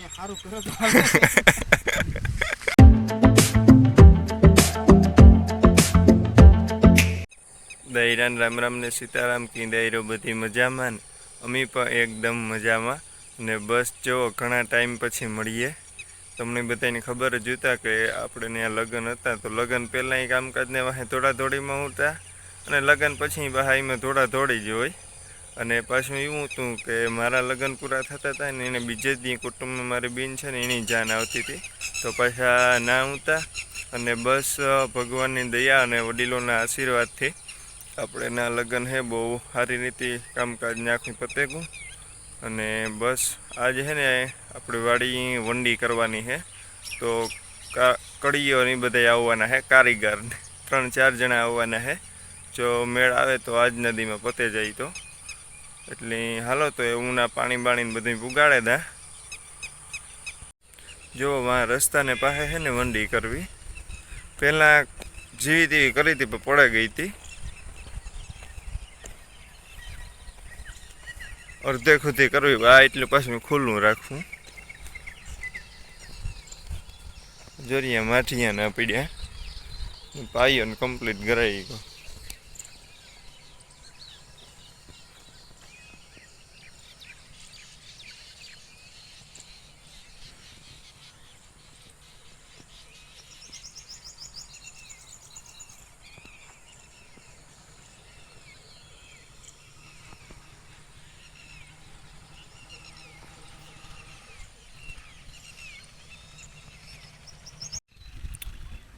સારું કરો દૈરાન રામ રામ ને સીતારામ કી દૈરો બધી મજામાં ને? અમે પણ એકદમ મજામાં. ને બસ જો ઘણા ટાઈમ પછી મળીએ. તમને બધાને ખબર જ હતા કે આપણે ત્યાં લગ્ન હતા. તો લગ્ન પહેલાં કામકાજને વાહે થોડા થોડીમાં હતા અને લગ્ન પછી બહાઈમાં થોડી જ હોય. અને પાછું એવું હતું કે મારા લગ્ન પૂરા થતા હતા ને એને બીજે જ દી કુટુંબમાં મારી બેન છે ને એની જાન આવતી હતી. તો પાછા ના આવતા અને બસ ભગવાનની દયા અને વડીલોના આશીર્વાદથી આપણે એના લગ્ન હે, બહુ સારી રીતે કામકાજ આખું પતેગું. અને બસ, આજે છે ને આપણે વાડી વંડી કરવાની છે તો કા, કડીઓ ને બધા આવવાના છે કારીગરને ત્રણ ચાર જણા આવવાના છે જો મેળ આવે તો આજ નદીમાં પતે જાય તો. એટલે હાલો તો એ ઉના પાણી બાણીને બધું પુગાડે દા. જો વાં રસ્તાને પાસે છે ને વંડી કરવી. પહેલાં જેવી તેવી કરી હતી પણ પડે ગઈ હતી. અડધે ખુદી કરવી, આ એટલું પાછું ખુલ્લું રાખવું. જોરિયા માઠિયા ના પીડ્યા. પાયો કમ્પ્લીટ કરાવી ગયો.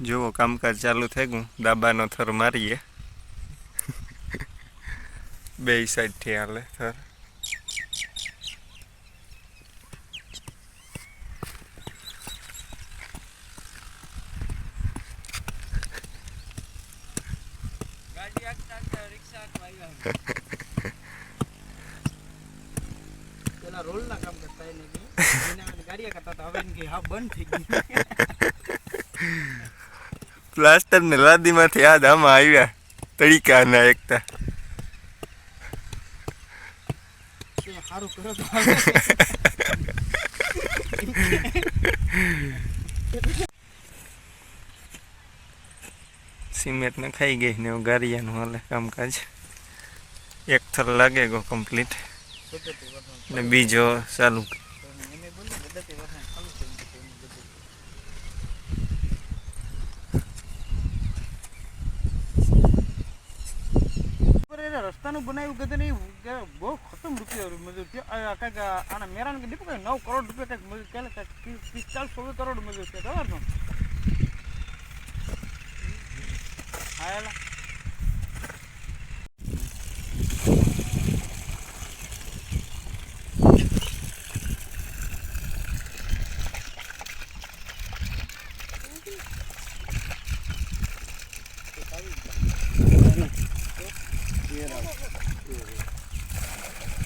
જુઓ, કામકાજ ચાલુ થઈ ગયું. દાબાનો થર મારીએ. બે સાઈડથી હાલે થર. ગાડી આગતા આગતા રિક્ષા આગતા આવ્યા પેલા રોલ ના કામ કરતા એને ગાડીયા હવે હા, બંધ થઈ ગઈ પ્લાસ્ટર ને લાદીમાંથી યાદ આમાં આવ્યા. તડીકા ના એકતા. સિમેન્ટ ને ખાઈ ગઈ ને ગારિયાનું હાલે કામકાજ. એક થર લાગે ગો કમ્પ્લીટ ને બીજો ચાલુ એને બોલ્યું પદ્ધતિ વખાણ ચાલુ થઈ ગયું એની બધું. પર એને રસ્તાનું બનાવ્યું કે નહીં કે બહુ ખતમ રૂપિયા મજૂર આ કાંઈક આના મેરાન કે દીપુ નવ કરોડ રૂપિયા કાંઈક મજૂર ચાલે કાંઈક પિસ્તાલીસ સોળ કરોડ મજૂર છે ખબર ને હા એલા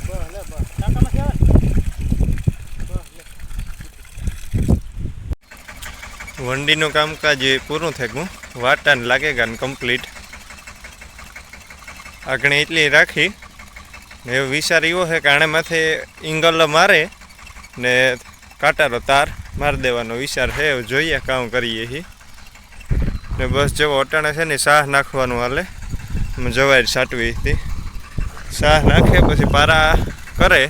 બસ લે બસ ટાટામાં કહેવાય બસ લે વંડીનું કામકાજ એ પૂરું થઈ ગયું વાટાને લાગેગા ને કમ્પ્લીટ આગળ એટલી રાખી ને એવો વિચાર એવો છે કે આણે માથે ઇંગલ મારે ને કાંટાનો તાર મારી દેવાનો વિચાર છે. એવું જોઈએ કામ કરીએ હી. ને બસ જેવો અટાણે છે ને શાહ નાખવાનું હાલે. જવાય સાટવી હતી. શાહ નાખે પછી પારા કરે,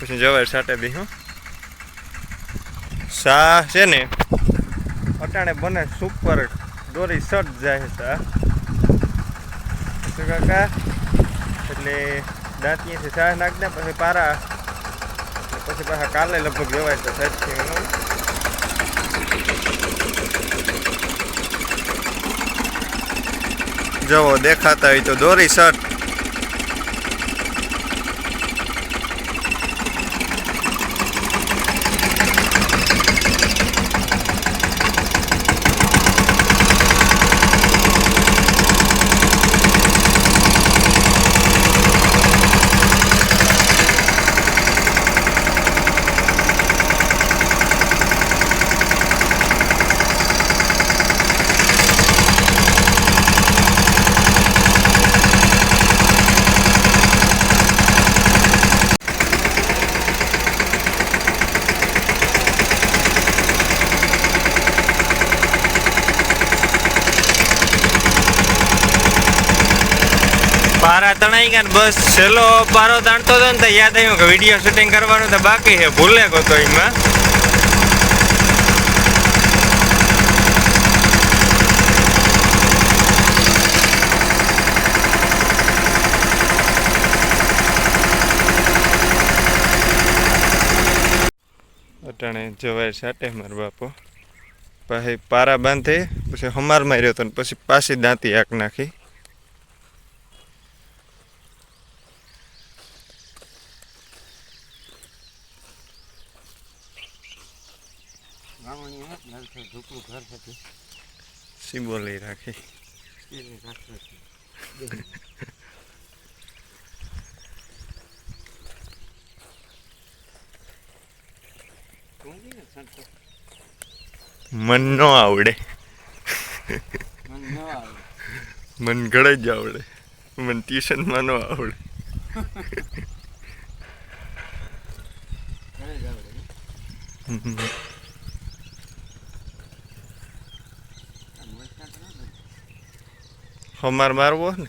પછી જવાર સાટે દઈશું શાહ છે ને અટાણે બને સુપર દોરી સટ જાય છે કાકા, એટલે દાંતીએથી ચા નાખને પછી પારા, પછી પાછા કાલે લગભગ જવાય તો સાચી જવો દેખાતા હોય તો દોરી શર્ટ તણાઈ ગયા બસ છેલ્લો પારો તાણતો હતો ને તો યાદ આવ્યું કે વીડિયો શૂટિંગ કરવાનું તો બાકી છે, ભૂલે ગયો એમાં અટાણે જવાય સાટે માર બાપો. પછી પારા બાંધે, પછી હમાર માર્યો હતો ને પછી પાછી દાંતી આંખ નાખી. હે ઘર સિંબોલી રાખી. મન નો આવડે. મને ઘડે જ આવડે. મન ટ્યુશનમાં નો આવડે. જ આવડે ને. આ વરસાદ ન બને. હમાર મારવો ને?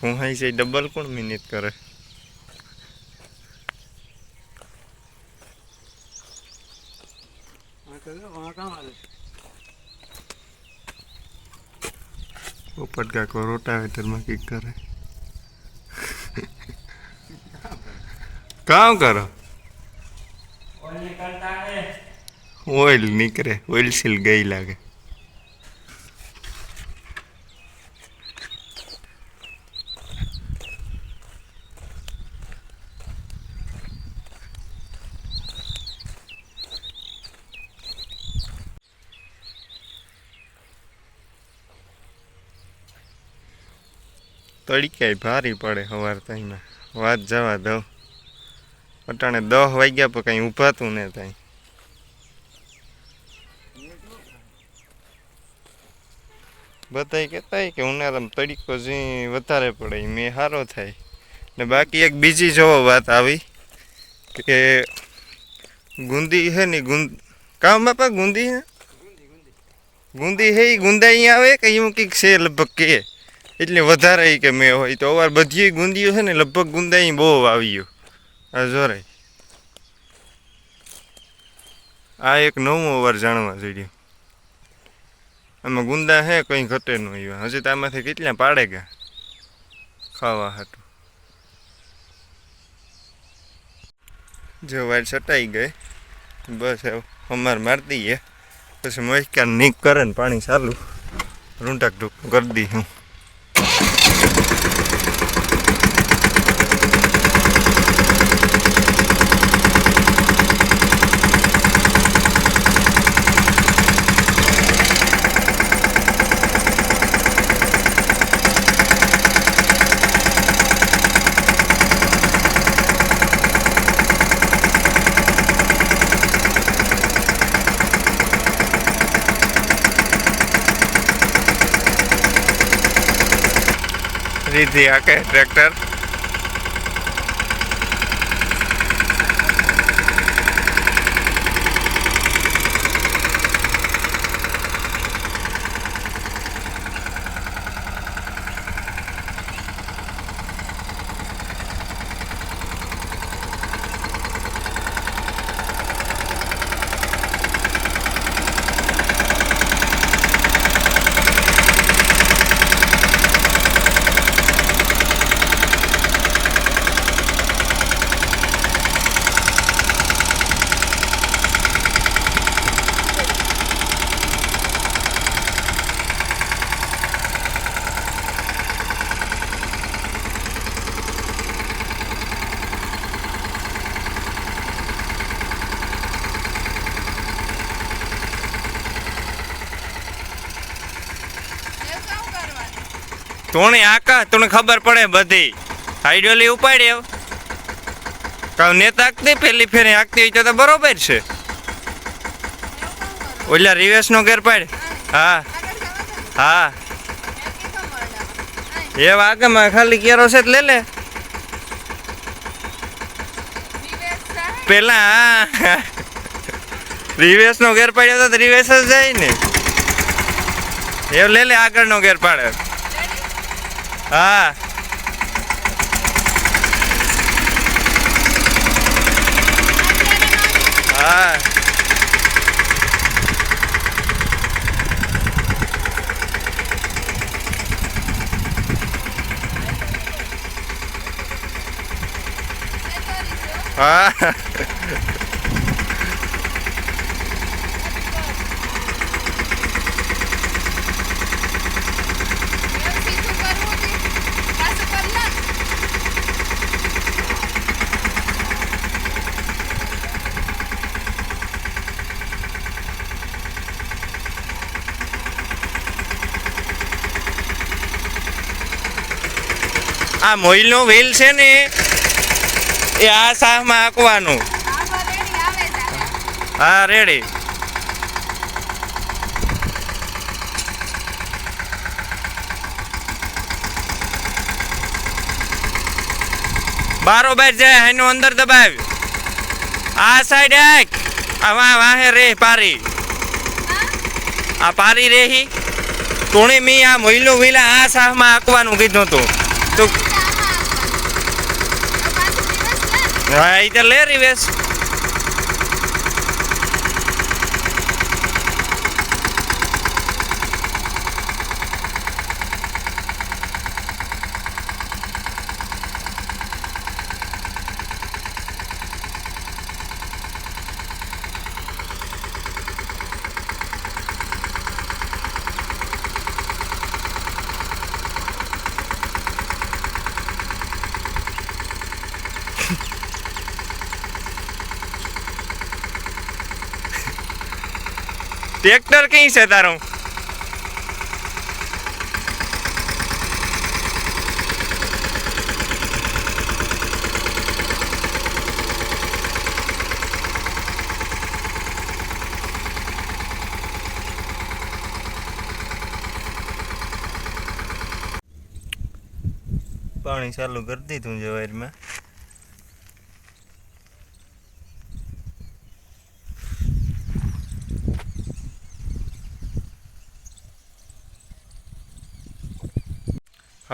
ફુહાઈ છે ડબલ કોણ મિનિટ કરે. પોપટ કાકો રોટાવેટરમાં કંઈક કરે. કામ કરો. ઓઇલ નીકળે ઓઇલ સીલ ગઈ લાગે તડકાય ભારી પડે સવાર તાઈમાં વાત જવા દઉં. અટાણે દહ વાગ્યા પર કઈ ઊભાતું ને તાઈ બધાય કહેતા કે ઉનાળામાં તડકો જે વધારે પડે મેં સારો થાય. ને બાકી એક બીજી જોવો વાત આવી કે ગુંદી હે ને ગુંદ કામ બાપા ગુંદી હે? ગુંદી હે ગુંદા અહીંયા આવે કે એવું કંઈક છે લગભગ કે? એટલે વધારે કે મેં હોય. તો અવાર બધી ગુંદીઓ છે ને લગભગ ગુંદા અહીં બહુ આવી આ જોરાય આ એક નવું અવાર જાણવા જોડ્યું આમાં ગુંદા હે, કંઈ ઘટે નહીં એવા હજી તો આમાંથી કેટલા પાડે ગયા? ખાવા હાટું. જો વાર છટાઈ ગઈ. બસ અમાર મારી દઈએ. પછી મહિકાર નીક કરે ને પાણી ચાલુ. રૂંટાક ઢૂક કરી દી હું. રીધી આકે ટ્રેક્ટર. તોણે આકા, તને ખબર પડે બધી. હાઈડોલી ઉપાડી આવ. કાવ નેતા આકતી પેલી, ફેરી આકતી હોય તો બરોબર છે. ઓલા રિવેશ નો ગેર પાડ. હા. હા. એ વાગમાં ખાલી કેરો છે લે લે. પેલા, હા. રિવેશ નો ગેર પાડ્યો તો રિવેશ જ જાય ને. એ લે લે આગળનો ગેર પાડે. હા હા હા આ મોઈલનો વ્હીલ છે ને, એ આ શાહમાં આંકવાનું આવો આવે હા, રેડી. બારોબાર જાય એનું અંદર દબાવ આ સાઈડ આક આ વાહ રે, પારી. આ પારી રેહી. તોણે મી આ મહિલો વ્હીલા આ શાહમાં આંકવાનું કીધું તું તો પાછું દિવસ લે હા એ ટ્રેક્ટર કઈ છે તારું? પાણી ચાલુ કરી દીધું જવારમાં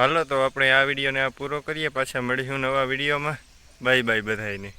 હાલો, તો આપણે આ વિડીયોને આ પૂરો કરીએ. પાછા મળીશું નવા વિડીયોમાં. બાય બાય બધાયને.